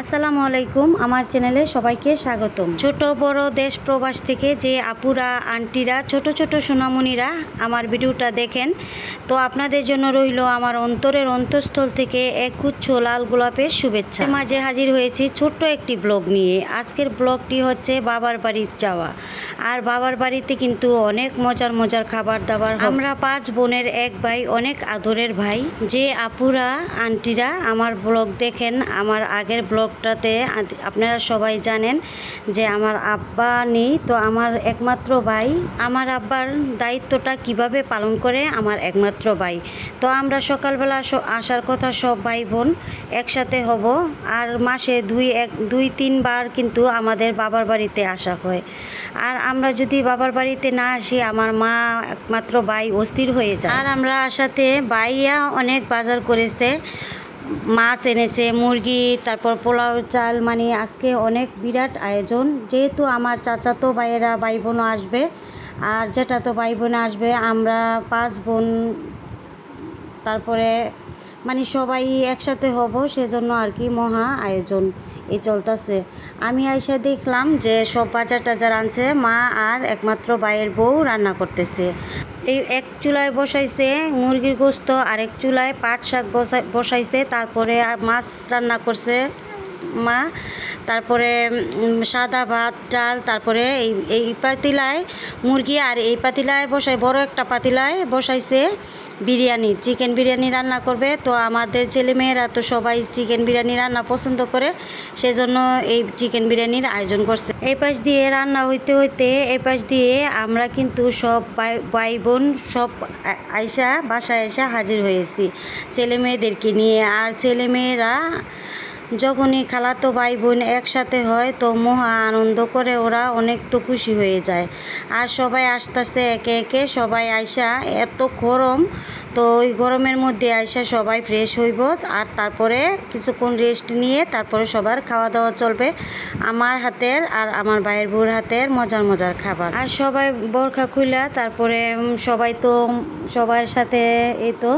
আসসালামু আলাইকুম, আমার চ্যানেলে সবাইকে স্বাগতম। ছোট বড় দেশ প্রবাস থেকে যে আপুরা, আন্টিরা, ছোট ছোট সোনামণিরা আমার ভিডিওটা দেখেন, তো আপনাদের জন্য রইল আমার অন্তরের অন্তঃস্থল থেকে এক উচ্ছ লাল গোলাপের শুভেচ্ছা। মাঝে হাজির হয়েছি ছোট্ট একটি ব্লগ নিয়ে। আজকের ব্লগটি হচ্ছে বাবার বাড়ির যাওয়া। আর বাবার বাড়িতে কিন্তু অনেক মজার মজার খাবার দাবার আমরা পাঁচ বোনের এক ভাই, অনেক আদরের ভাই। যে আপুরা, আন্টিরা আমার ব্লগ দেখেন, আমার আগের ব্লগটাতে আপনারা সবাই জানেন যে আমার আব্বা নেই, তো আমার একমাত্র ভাই। আমার আব্বার দায়িত্বটা কীভাবে পালন করে? আমার একমাত্র ভাই। তো আমরা সকালবেলা আসার কথা সব ভাই বোন একসাথে হব। আর মাসে দুই এক দুই তিনবার কিন্তু আমাদের বাবার বাড়িতে আসা হয়। আর আমরা যদি বাবার বাড়িতে না আসি, আমার মা একমাত্র ভাই অস্থির হয়ে যায়। আর আমরা আসাতে ভাইয়া অনেক বাজার করেছে, মাছ এনেছে, মুরগি, তারপর পোলাও, চাল মানে আজকে অনেক বিরাট আয়োজন। যেহেতু আমার চাচাতো ভাইয়েরা ভাই বোনও আসবে, আর যেটাতো ভাই বোন আসবে, আমরা পাঁচ বোন, তারপরে মানে সবাই একসাথে হব, সেজন্য আর কি মহা আয়োজন এ চলতেছে। আমি আইসা দেখলাম যে সব বাজার টাজার আনছে, মা আর একমাত্র ভাইয়ের বউ রান্না করতেছে। এই এক চুলায় বসাইছে মুরগির গোস্ত, আরেক চুলায় পাট শাক বসাই- বসাইছে, তারপরে মাছ রান্না করছে। মা, তারপরে সাদা ভাত, ডাল, তারপরে এই এই পাতিলায় মুরগি আর এই পাতিলায় বসাই, বড় একটা পাতিলায় বসাইছে বিরিয়ানি, চিকেন বিরিয়ানি রান্না করবে। তো আমাদের ছেলেমেয়েরা তো সবাই চিকেন বিরিয়ানি রান্না পছন্দ করে, সেজন্য এই চিকেন বিরিয়ানির আয়োজন করছে। এই পাশ দিয়ে রান্না হইতে হইতে, এই পাশ দিয়ে আমরা কিন্তু সব ভাই বোন সব আ- আইসা বাসায় এসে হাজির হয়েছি। ছেলে মেয়েদেরকে নিয়ে, আর ছেলে মেয়েরা যখনই খালাতো ভাই বোন একসাথে হয় তো মহা আনন্দ করে ওরা অনেক তো খুশি হয়ে যায়। আর সবাই আস্তে আস্তে একে একে সবাই আইসা এত গরম, তো ওই গরমের মধ্যে আইসা সবাই ফ্রেশ হইব আর তারপরে কিছুক্ষণ রেস্ট নিয়ে তারপরে সবার খাওয়া দাওয়া চলবে আমার হাতের আর আমার ভাইয়ের বউর হাতের মজার মজার খাবার। আর সবাই বোরখা খুলা তারপরে সবাই তো সবার সাথে এই তো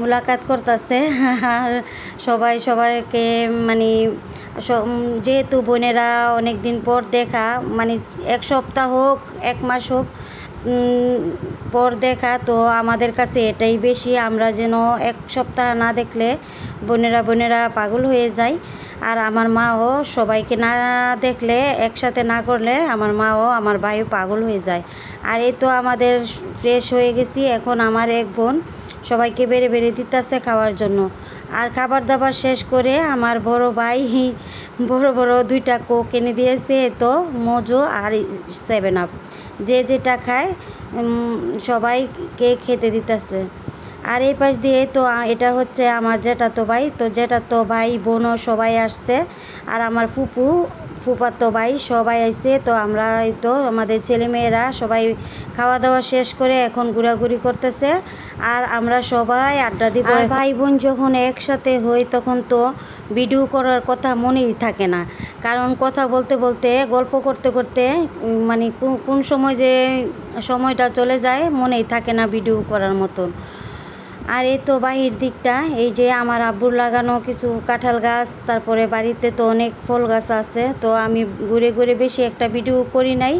মুলাকাত করতেছে। আর সবাই সবাইকে মানে যেহেতু বোনেরা অনেক দিন পর দেখা মানে এক সপ্তাহ হোক, এক মাস হোক পর দেখা, তো আমাদের কাছে এটাই বেশি। আমরা যেন এক সপ্তাহ না দেখলে বোনেরা বোনেরা পাগল হয়ে যায়। আর আমার মাও সবাইকে না দেখলে, একসাথে না করলে আমার মাও আমার ভাইও পাগল হয়ে যায়। আর এই তো আমাদের ফ্রেশ হয়ে গেছি। এখন আমার এক বোন। সবাইকে বেড়ে বেড়ে দিতেছে খাওয়ার জন্য। আর খাবার দাবার শেষ করে আমার বড় ভাই, বড় বড় দুইটা কোক এনে দিয়েছে তো মোজো আর সেভেন আপ যে যেটা খায় সবাইকে খেতে দিতেছে। আর এই পাশ দিয়ে তো এটা হচ্ছে আমার জেঠাতো ভাই, তো জেঠাতো ভাই, বোনও সবাই আসছে। আর আমার ফুপু ফুপাতো ভাই সবাই আসছে তো আমরা তো আমাদের ছেলেমেয়েরা সবাই খাওয়া দাওয়া শেষ করে এখন ঘোরাঘুরি করতেছে। আর আমরা সবাই আড্ডা দিব। ভাই বোন যখন একসাথে হই তখন তো ভিডিও করার কথা মনেই থাকে না। কারণ কথা বলতে বলতে গল্প করতে করতে মানে কোন সময় যে সময়টা চলে যায় মনেই থাকে না ভিডিও করার মতন। আর এই তো বাহির দিকটা, এই যে আমার আব্বুর লাগানো কিছু কাঁঠাল গাছ, তারপরে বাড়িতে তো অনেক ফল গাছ আছে, তো আমি ঘুরে ঘুরে বেশি একটা ভিডিও করি নাই,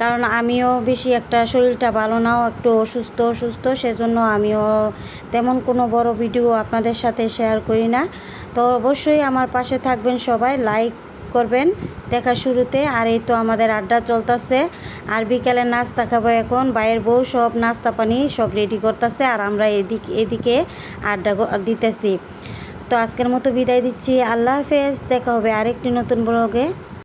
কারণ আমিও বেশি একটা শরীরটা ভালো নাও একটু অসুস্থ অসুস্থ, সেজন্য আমিও তেমন কোনো বড় ভিডিও আপনাদের সাথে শেয়ার করি না। তো অবশ্যই আমার পাশে থাকবেন সবাই লাইক করবেন দেখা শুরুতে, আর এই তো আমাদের আড্ডা চলতেছে। আর বিকালে নাস্তা খাব এখন। বাইয়ের বউ সব নাস্তা পানি সব রেডি করতেছে, আর আমরা এদিক এদিকে আড্ডা দিতেছি। তো আজকের মতো বিদায় দিচ্ছি। আল্লাহ হাফেজ, দেখা হবে আরেকটি নতুন ব্লগে